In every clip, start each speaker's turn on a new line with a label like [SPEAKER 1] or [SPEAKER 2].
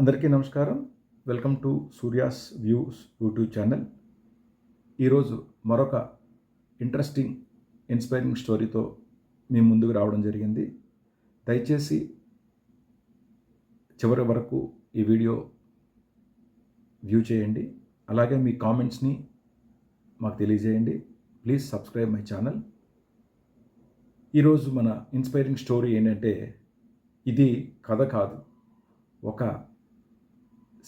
[SPEAKER 1] అందరికీ నమస్కారం. Welcome to Surya's views YouTube channel. ఈరోజు మరొక ఇంట్రెస్టింగ్ ఇన్స్పైరింగ్ స్టోరీతో మీ ముందుకు రావడం జరిగింది. దయచేసి చివరి వరకు ఈ వీడియో వ్యూ చేయండి. అలాగే మీ కామెంట్స్ని మాకు తెలియజేయండి. Please subscribe my channel. ఈరోజు మన ఇన్స్పైరింగ్ స్టోరీ ఏంటంటే ఇది కథ కాదు. ఒక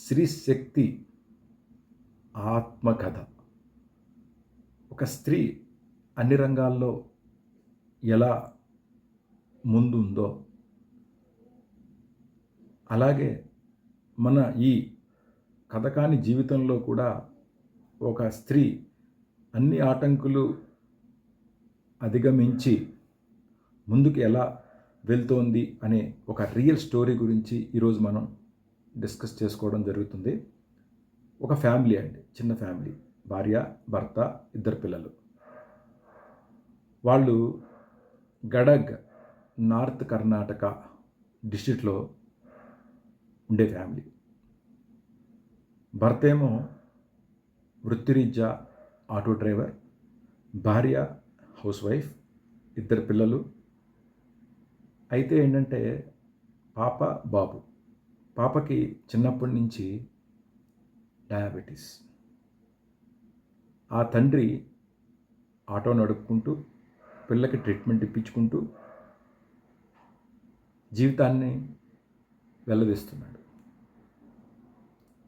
[SPEAKER 1] శక్తి ఆత్మకథ. ఒక స్త్రీ అన్ని రంగాల్లో ఎలా ముందుందో అలాగే మన ఈ కథకాని జీవితంలో కూడా ఒక స్త్రీ అన్ని ఆటంకులు అధిగమించి ముందుకు ఎలా వెళ్తోంది అనే ఒక రియల్ స్టోరీ గురించి ఈరోజు మనం డిస్కస్ చేసుకోవడం జరుగుతుంది. ఒక ఫ్యామిలీ అండి చిన్న ఫ్యామిలీ. భార్య భర్త ఇద్దరు పిల్లలు. వాళ్ళు గడగ్ నార్త్ కర్ణాటక డిస్టిక్లో ఉండే ఫ్యామిలీ. భర్త ఏమో వృత్తిరీత్యా ఆటో డ్రైవర్ భార్య హౌస్ వైఫ్ ఇద్దరు పిల్లలు. అయితే ఏంటంటే పాప బాబు. పాపకి చిన్నప్పటి నుంచి డయాబెటీస్. ఆ తండ్రి ఆటో నడుపుకుంటూ పిల్లకి ట్రీట్మెంట్ ఇప్పించుకుంటూ జీవితాన్ని వెల్లదీస్తున్నాడు.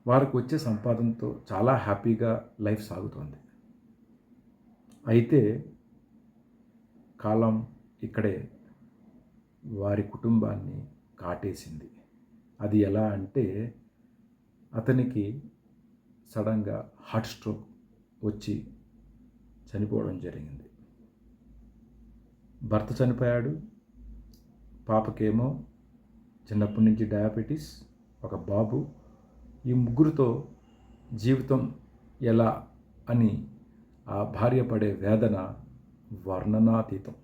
[SPEAKER 1] వారికి వచ్చే సంపాదనతో చాలా హ్యాపీగా లైఫ్ సాగుతోంది. అయితే కాలం ఇక్కడే వారి కుటుంబాన్ని కాటేసింది. అది ఎలా అంటే అతనికి సడన్గా హార్ట్ స్ట్రోక్ వచ్చి చనిపోవడం జరిగింది. భర్త చనిపోయాడు. పాపకేమో చిన్నప్పటి నుంచి డయాబెటీస్ ఒక బాబు. ఈ ముగ్గురితో జీవితం ఎలా అని ఆ భార్య పడే వేదన వర్ణనాతీతం.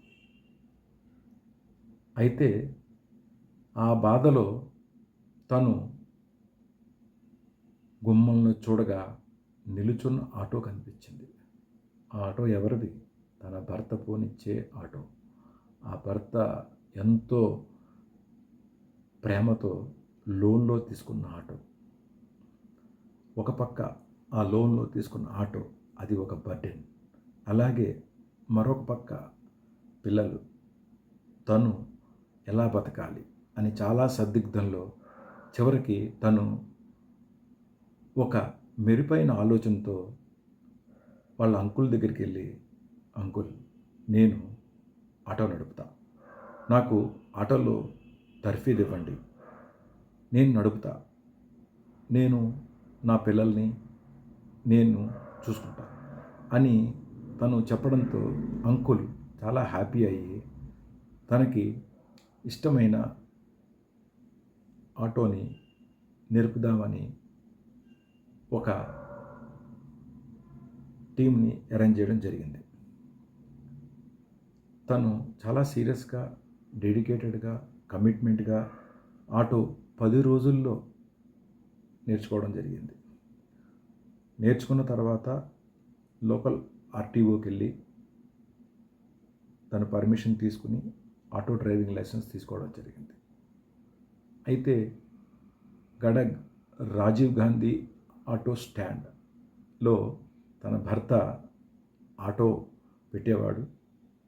[SPEAKER 1] అయితే ఆ బాధలో తను గుమ్మంలో చూడగా నిలుచున్న ఆటో కనిపించింది. ఆ ఆటో ఎవరిది? తన భర్త పోనిచ్చే ఆటో. ఆ భర్త ఎంతో ప్రేమతో లోన్లో తీసుకున్న ఆటో. ఒక పక్క ఆ లోన్లో తీసుకున్న ఆటో అది ఒక బర్డెన్. అలాగే మరొక పక్క పిల్లలు తను ఎలా బతకాలి అని చాలా సందిగ్ధంలో చివరికి తను ఒక మెరుపైన ఆలోచనతో వాళ్ళ అంకుల్ దగ్గరికి వెళ్ళి అంకుల్ నేను ఆటో నడుపుతా. నాకు ఆటోలో తర్ఫీదు ఇవ్వండి. నేను నడుపుతా. నేను నా పిల్లల్ని నేను చూసుకుంటా. అని తను చెప్పడంతో అంకుల్ చాలా హ్యాపీ అయ్యి తనకి ఇష్టమైన ఆటోని నేర్పుదామని ఒక టీంని అరేంజ్ చేయడం జరిగింది. తను చాలా సీరియస్గా డెడికేటెడ్గా కమిట్మెంట్గా ఆటో పది రోజుల్లో నేర్చుకోవడం జరిగింది. నేర్చుకున్న తర్వాత లోకల్ ఆర్టీఓకి వెళ్ళి తను పర్మిషన్ తీసుకుని ఆటో డ్రైవింగ్ లైసెన్స్ తీసుకోవడం జరిగింది. అయితే గడగ్ రాజీవ్ గాంధీ ఆటో స్టాండ్లో తన భర్త ఆటో పెట్టేవాడు.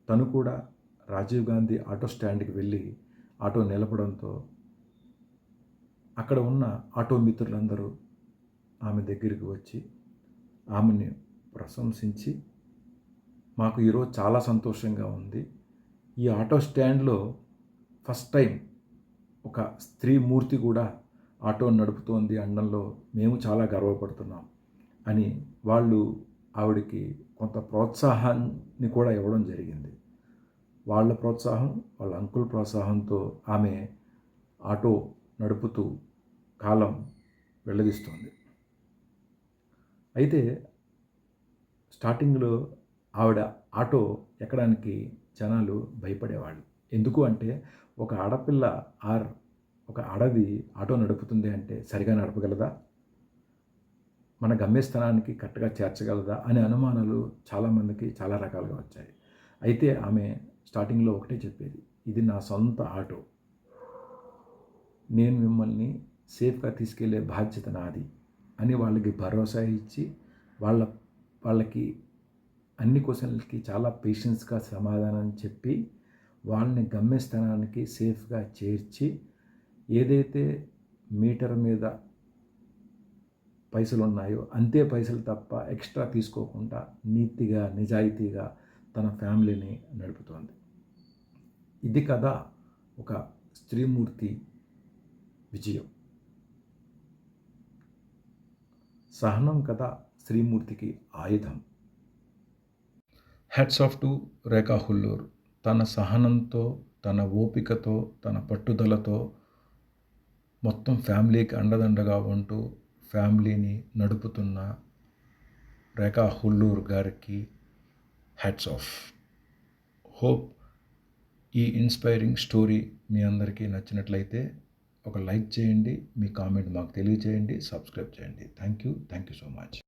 [SPEAKER 1] తను కూడా రాజీవ్ గాంధీ ఆటో స్టాండ్కి వెళ్ళి ఆటో నిలపడంతో అక్కడ ఉన్న ఆటో మిత్రులందరూ ఆమె దగ్గరికి వచ్చి ఆమెని ప్రశంసించి మాకు ఈరోజు చాలా సంతోషంగా ఉంది. ఈ ఆటో స్టాండ్లో ఫస్ట్ టైం ఒక స్త్రీ మూర్తి కూడా ఆటో నడుపుతోంది అనడంలో మేము చాలా గర్వపడుతున్నాం అని వాళ్ళు ఆవిడకి కొంత ప్రోత్సాహాన్ని కూడా ఇవ్వడం జరిగింది. వాళ్ళ ప్రోత్సాహం వాళ్ళ అంకుల్ ప్రోత్సాహంతో ఆమె ఆటో నడుపుతూ కాలం వెళ్ళదీస్తోంది అయితే స్టార్టింగ్లో ఆవిడ ఆటో ఎక్కడానికి జనాలు భయపడేవాళ్ళు. ఎందుకు అంటే ఒక ఆడపిల్ల ఆర్ ఒక ఆడది ఆటో నడుపుతుంది అంటే సరిగా నడపగలదా? మన గమ్యస్థానానికి కరెక్ట్గా చేర్చగలదా? అనే అనుమానాలు చాలామందికి చాలా రకాలుగా వచ్చాయి. అయితే ఆమె స్టార్టింగ్లో ఒకటే చెప్పేది ఇది నా సొంత ఆటో. నేను మిమ్మల్ని సేఫ్గా తీసుకెళ్ళే బాధ్యత నాది అని వాళ్ళకి భరోసా ఇచ్చి వాళ్ళ వాళ్ళకి అన్ని క్వశ్చన్లకి చాలా పేషెన్స్గా సమాధానం చెప్పి వాళ్ళని గమ్యస్థానానికి సేఫ్గా చేర్చి ఏదైతే మీటర్ మీద పైసలు ఉన్నాయో అంతే పైసలు తప్ప ఎక్స్ట్రా తీసుకోకుండా నీతిగా నిజాయితీగా తన ఫ్యామిలీని నడుపుతోంది. ఇది కదా ఒక స్త్రీమూర్తి విజయం. సహనం కదా శ్రీమూర్తికి ఆయుధం. Hats off to Rekha Hulluru తన సహనంతో తన ఓపికతో తన పట్టుదలతో మొత్తం ఫ్యామిలీకి అండదండగా ఉంటూ ఫ్యామిలీని నడుపుతున్న రేఖా హుల్లూర్ గారికి హ్యాట్స్ ఆఫ్. హోప్ ఈ ఇన్స్పైరింగ్ స్టోరీ మీ అందరికీ నచ్చినట్లయితే ఒక లైక్ చేయండి మీ కామెంట్ మాకు తెలియజేయండి సబ్స్క్రైబ్ చేయండి. Thank you thank you so much.